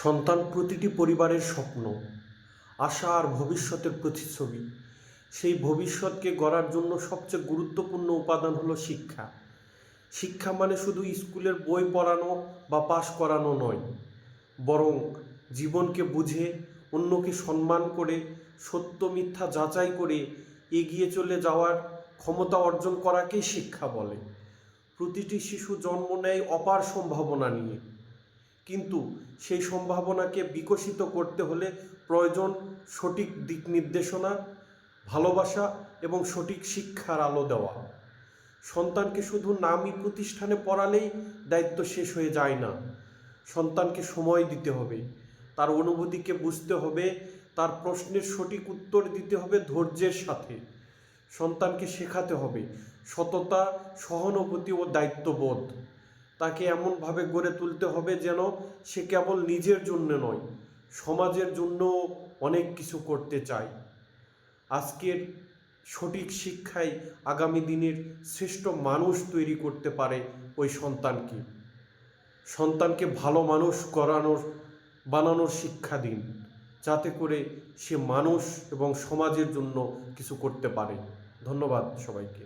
সন্তান প্রতিটি পরিবারের স্বপ্ন, আশা আর ভবিষ্যতের প্রতিচ্ছবি। সেই ভবিষ্যৎকে গড়ার জন্য সবচেয়ে গুরুত্বপূর্ণ উপাদান হলো শিক্ষা। শিক্ষা মানে শুধু স্কুলের বই পড়ানো বা পাশ করানো নয়, বরং জীবনকে বুঝে, অন্যকে সম্মান করে, সত্য মিথ্যা যাচাই করে এগিয়ে চলে যাওয়ার ক্ষমতা অর্জন করাকেই শিক্ষা বলে। প্রতিটি শিশু জন্ম নেয় অপার সম্ভাবনা নিয়ে। কিন্তু সেই সম্ভাবনাকে বিকশিত করতে হলে প্রয়োজন সঠিক দিক নির্দেশনা, ভালোবাসা এবং সঠিক শিক্ষার আলো দেওয়া। সন্তানকে শুধু নামই প্রতিষ্ঠানে পড়ালেই দায়িত্ব শেষ হয়ে যায় না। সন্তানকে সময় দিতে হবে, তার অনুভূতিকে বুঝতে হবে, তার প্রশ্নের সঠিক উত্তর দিতে হবে ধৈর্যের সাথে। সন্তানকে শেখাতে হবে সততা, সহানুভূতি ও দায়িত্ববোধ। তাকে এমনভাবে গড়ে তুলতে হবে যেন সে কেবল নিজের জন্য নয়, সমাজের জন্য অনেক কিছু করতে চায়। আজকের সঠিক শিক্ষাই আগামী দিনের শ্রেষ্ঠ মানুষ তৈরি করতে পারে ওই সন্তানকে। সন্তানকে ভালো মানুষ করানোর, বানানোর শিক্ষা দিন, যাতে করে সে মানুষ এবং সমাজের জন্য কিছু করতে পারে। ধন্যবাদ সবাইকে।